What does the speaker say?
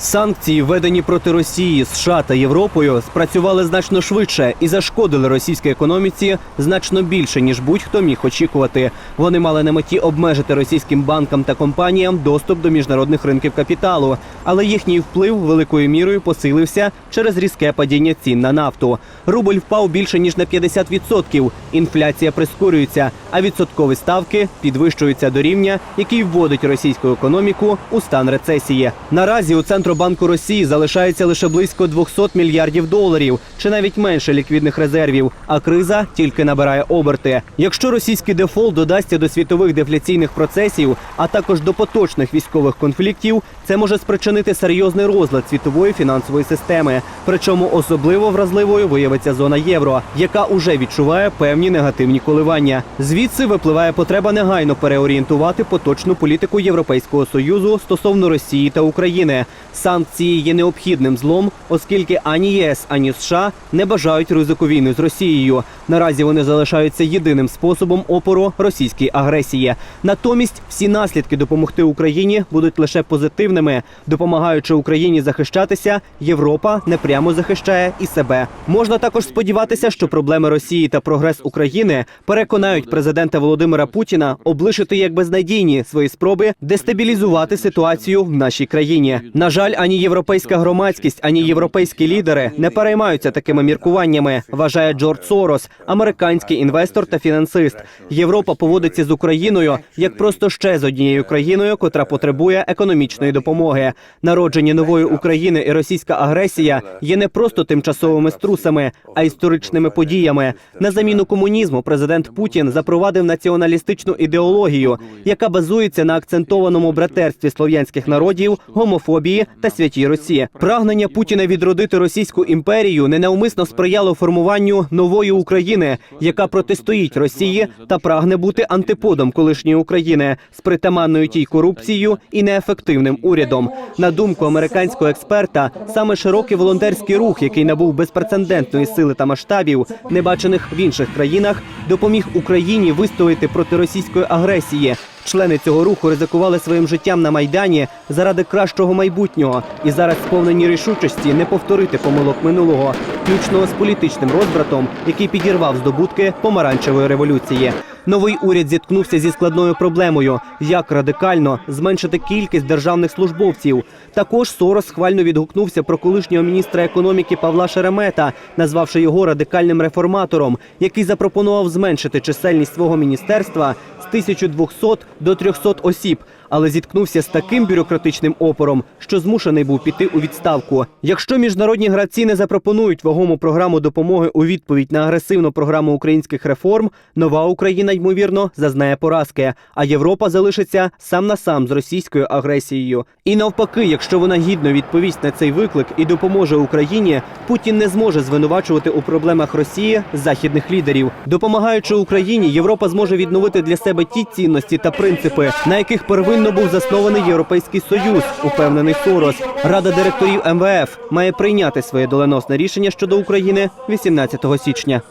Санкції, введені проти Росії, США та Європою, спрацювали значно швидше і зашкодили російській економіці значно більше ніж будь-хто міг очікувати. Вони мали на меті обмежити російським банкам та компаніям доступ до міжнародних ринків капіталу, але їхній вплив великою мірою посилився через різке падіння цін на нафту. Рубль впав більше ніж на 50%, Інфляція прискорюється, а відсоткові ставки підвищуються до рівня, який вводить російську економіку у стан рецесії. Наразі у Центробанку Росії залишається лише близько 200 мільярдів доларів, чи навіть менше ліквідних резервів. А криза тільки набирає оберти. Якщо російський дефолт додасться до світових дефляційних процесів, а також до поточних військових конфліктів, це може спричинити серйозний розлад світової фінансової системи. Причому особливо вразливою виявиться зона євро, яка уже відчуває певні негативні коливання. Звідси випливає потреба негайно переорієнтувати поточну політику Європейського союзу стосовно Росії та України. Санкції є необхідним злом, оскільки ані ЄС, ані США не бажають ризику війни з Росією. Наразі вони залишаються єдиним способом опору російській агресії. Натомість всі наслідки допомогти Україні будуть лише позитивними. Допомагаючи Україні захищатися, Європа непрямо захищає і себе. Можна також сподіватися, що проблеми Росії та прогрес України переконають президента Володимира Путіна облишити як безнадійні свої спроби дестабілізувати ситуацію в нашій країні. На жаль, ані європейська громадськість, ані європейські лідери не переймаються такими міркуваннями. Вважає Джордж Сорос, американський інвестор та фінансист. Європа поводиться з Україною як просто ще з однією країною, котра потребує економічної допомоги. Народження нової України і російська агресія є не просто тимчасовими струсами, а історичними подіями. На заміну комунізму президент Путін запровадив націоналістичну ідеологію, яка базується на акцентованому братерстві слов'янських народів, гомофобії та святій Росії. Прагнення Путіна відродити російську імперію ненавмисно сприяло формуванню нової України, яка протистоїть Росії та прагне бути антиподом колишньої України з притаманною тій корупцією і неефективним урядом. На думку американського експерта, саме широкий волонтерський рух, який набув безпрецедентної сили та масштабів, не бачених в інших країнах, допоміг Україні вистояти проти російської агресії. Члени цього руху ризикували своїм життям на майдані заради кращого майбутнього і зараз сповнені рішучості не повторити помилок минулого, включно з політичним розбратом, який підірвав здобутки помаранчевої революції. Новий уряд зіткнувся зі складною проблемою: як радикально зменшити кількість державних службовців. Також Сорос схвально відгукнувся про колишнього міністра економіки Павла Шеремета, назвавши його радикальним реформатором, який запропонував зменшити чисельність свого міністерства з 1200 до 300 осіб, але зіткнувся з таким бюрократичним опором, що змушений був піти у відставку. Якщо міжнародні гравці не запропонують вагому програму допомоги у відповідь на агресивну програму українських реформ, нова Україна ймовірно зазнає поразки, а Європа залишиться сам на сам з російською агресією. І навпаки, якщо вона гідно відповість на цей виклик і допоможе Україні, Путін не зможе звинувачувати у проблемах Росії західних лідерів. Допомагаючи Україні, Європа зможе відновити для себе ті цінності та принципи, на яких первинно був заснований Європейський Союз, упевнений Сорос. Рада директорів МВФ має прийняти своє доленосне рішення щодо України 18 січня.